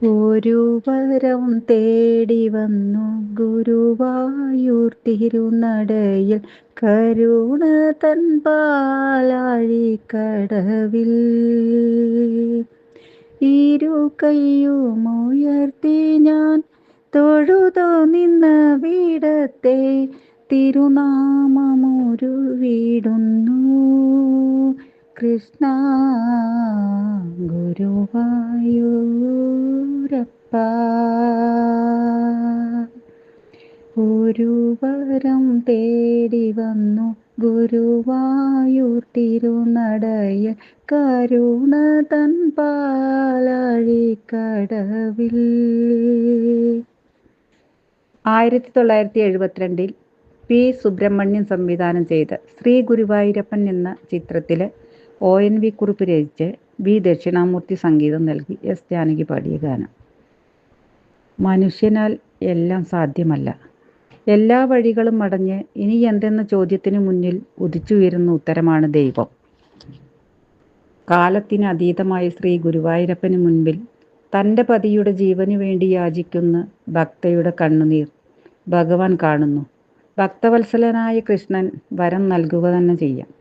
ഒരു വരം തേടി വന്നു. ഗുരുവായൂർ തിരുനടയിൽ കരുണ തൻ പാലാഴിക്കടവിൽ ഇരു കയ്യുമുയർത്തി ഞാൻ തൊഴുതു നിന്ന വീടത്തെ തിരുനാമമൊരു വീടുന്നു കൃഷ്ണ ഗുരുവായൂരപ്പ. ഒരു വരം തേടി വന്നു ഗുരുവായൂർ തിരുനടയ. കരുണ തൻ പാലഴിക്കടവിൽ ആയിരത്തി തൊള്ളായിരത്തി എഴുപത്തിരണ്ടിൽ പി സുബ്രഹ്മണ്യൻ സംവിധാനം ചെയ്ത ശ്രീ ഗുരുവായൂരപ്പൻ എന്ന ചിത്രത്തിലെ ഒ എൻ വി കുറിപ്പ് രചിച്ച് ബി ദക്ഷിണാമൂർത്തി സംഗീതം നൽകി എസ് ജാനകി പാടിയ ഗാനം. മനുഷ്യനാൽ എല്ലാം സാധ്യമല്ല. എല്ലാ വഴികളും അടഞ്ഞ് ഇനി എന്തെന്ന ചോദ്യത്തിന് മുന്നിൽ ഉദിച്ചുയരുന്ന ഉത്തരമാണ് ദൈവം. കാലത്തിന് അതീതമായ ശ്രീ ഗുരുവായൂരപ്പന് മുൻപിൽ തന്റെ പതിയുടെ ജീവന് വേണ്ടി യാചിക്കുന്ന ഭക്തയുടെ കണ്ണുനീർ ഭഗവാൻ കാണുന്നു. ഭക്തവത്സലനായ കൃഷ്ണൻ വരം നൽകുക തന്നെ ചെയ്യാം.